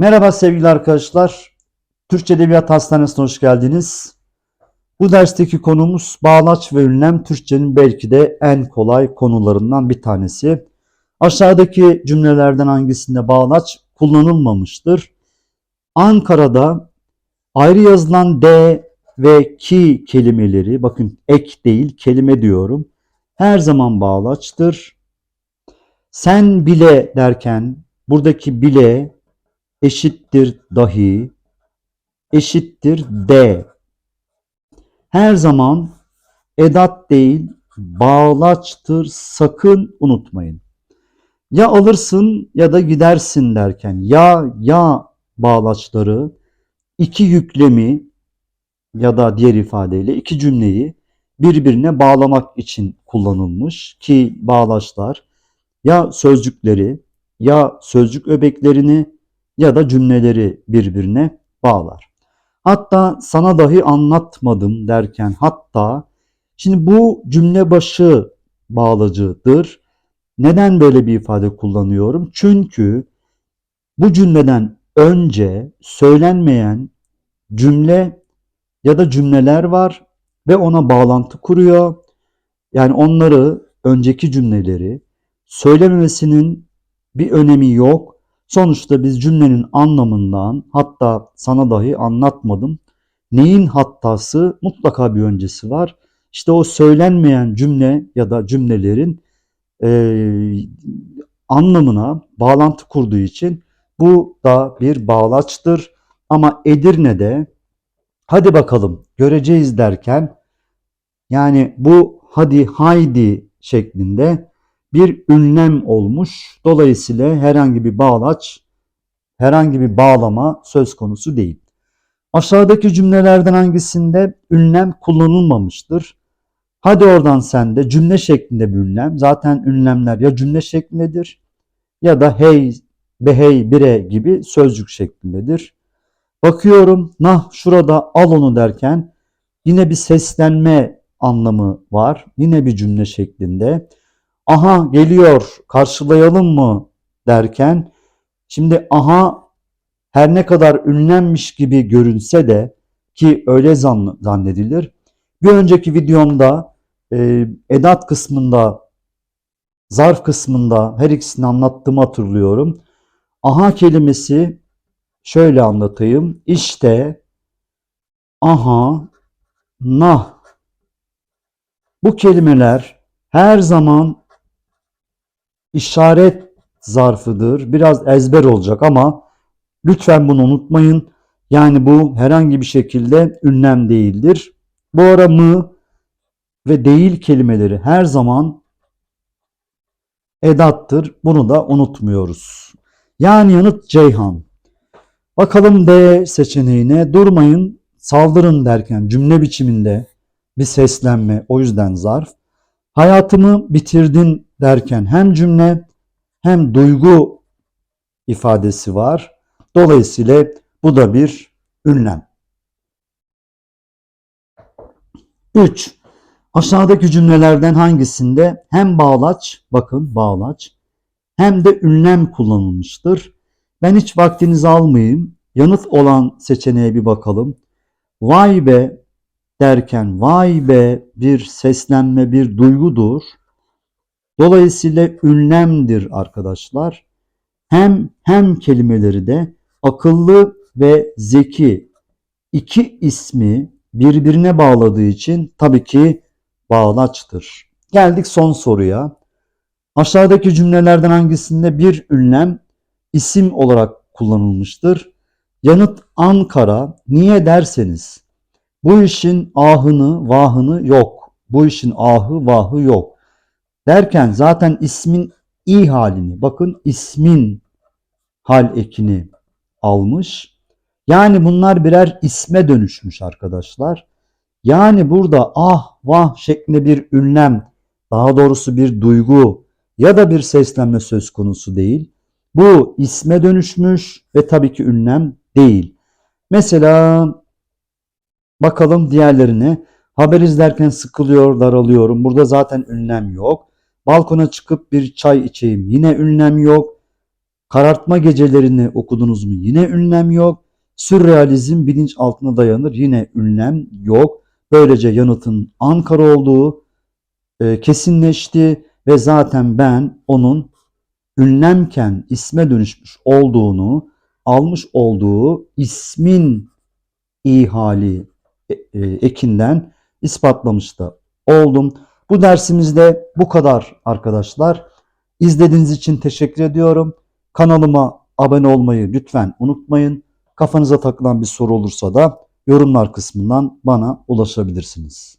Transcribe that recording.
Merhaba sevgili arkadaşlar. Türkçe Edebiyat Hastanesi'ne hoş geldiniz. Bu dersteki konumuz bağlaç ve ünlem Türkçenin belki de en kolay konularından bir tanesi. Aşağıdaki cümlelerden hangisinde bağlaç kullanılmamıştır? Ankara'da ayrı yazılan D ve ki kelimeleri, bakın ek değil kelime diyorum, her zaman bağlaçtır. Sen bile derken buradaki bile eşittir dahi eşittir de. Her zaman edat değil bağlaçtır sakın unutmayın. Ya alırsın ya da gidersin derken ya ya bağlaçları iki yüklemi ya da diğer ifadeyle iki cümleyi birbirine bağlamak için kullanılmış ki bağlaçlar ya sözcükleri ya sözcük öbeklerini ya da cümleleri birbirine bağlar. Hatta sana dahi anlatmadım derken hatta şimdi bu cümle başı bağlacıdır. Neden böyle bir ifade kullanıyorum? Çünkü bu cümleden önce söylenmeyen cümle ya da cümleler var ve ona bağlantı kuruyor. Yani onları önceki cümleleri söylememesinin bir önemi yok. Sonuçta biz cümlenin anlamından hatta sana dahi anlatmadım. Neyin hattası mutlaka bir öncesi var. İşte o söylenmeyen cümle ya da cümlelerin e, anlamına bağlantı kurduğu için bu da bir bağlaçtır. Ama Edirne'de hadi bakalım göreceğiz derken yani bu hadi haydi şeklinde bir ünlem olmuş. Dolayısıyla herhangi bir bağlaç, herhangi bir bağlama söz konusu değil. Aşağıdaki cümlelerden hangisinde ünlem kullanılmamıştır? Hadi oradan sen de cümle şeklinde bir ünlem. Zaten ünlemler ya cümle şeklindedir ya da hey, behey, bire gibi sözcük şeklindedir. Bakıyorum nah şurada al onu derken yine bir seslenme anlamı var. Yine bir cümle şeklinde aha geliyor karşılayalım mı derken şimdi aha her ne kadar ünlenmiş gibi görünse de ki öyle zannedilir. Bir önceki videomda e, edat kısmında zarf kısmında her ikisini anlattığımı hatırlıyorum. Aha kelimesi şöyle anlatayım. İşte aha nah bu kelimeler her zaman işaret zarfıdır. Biraz ezber olacak ama lütfen bunu unutmayın. Yani bu herhangi bir şekilde ünlem değildir. Bu ara mı ve değil kelimeleri her zaman edattır. Bunu da unutmuyoruz. Yani yanıt Ceyhan. Bakalım D seçeneğine durmayın, saldırın derken cümle biçiminde bir seslenme o yüzden zarf. Hayatımı bitirdin derken hem cümle hem duygu ifadesi var. Dolayısıyla bu da bir ünlem. 3. Aşağıdaki cümlelerden hangisinde hem bağlaç, bakın bağlaç, hem de ünlem kullanılmıştır? Ben hiç vaktinizi almayayım. Yanıt olan seçeneğe bir bakalım. Vay be derken vay be bir seslenme, bir duygudur. Dolayısıyla ünlemdir arkadaşlar. Hem hem kelimeleri de akıllı ve zeki iki ismi birbirine bağladığı için tabii ki bağlaçtır. Geldik son soruya. Aşağıdaki cümlelerden hangisinde bir ünlem isim olarak kullanılmıştır? Yanıt Ankara. Niye derseniz bu işin ahını vahını yok. Bu işin ahı vahı yok. Derken zaten ismin i halini bakın ismin hal ekini almış. Yani bunlar birer isme dönüşmüş arkadaşlar. Yani burada ah vah şeklinde bir ünlem daha doğrusu bir duygu ya da bir seslenme söz konusu değil. Bu isme dönüşmüş ve tabii ki ünlem değil. Mesela bakalım diğerlerine. Haber izlerken sıkılıyor, daralıyorum. Burada zaten ünlem yok. Balkona çıkıp bir çay içeyim. Yine ünlem yok. Karartma gecelerini okudunuz mu? Yine ünlem yok. Sürrealizm bilinç altına dayanır. Yine ünlem yok. Böylece yanıtın Ankara olduğu e, kesinleşti ve zaten ben onun ünlemken isme dönüşmüş olduğunu, almış olduğu ismin ihali ekinden ispatlamış da oldum. Bu dersimizde bu kadar arkadaşlar. İzlediğiniz için teşekkür ediyorum. Kanalıma abone olmayı lütfen unutmayın. Kafanıza takılan bir soru olursa da yorumlar kısmından bana ulaşabilirsiniz.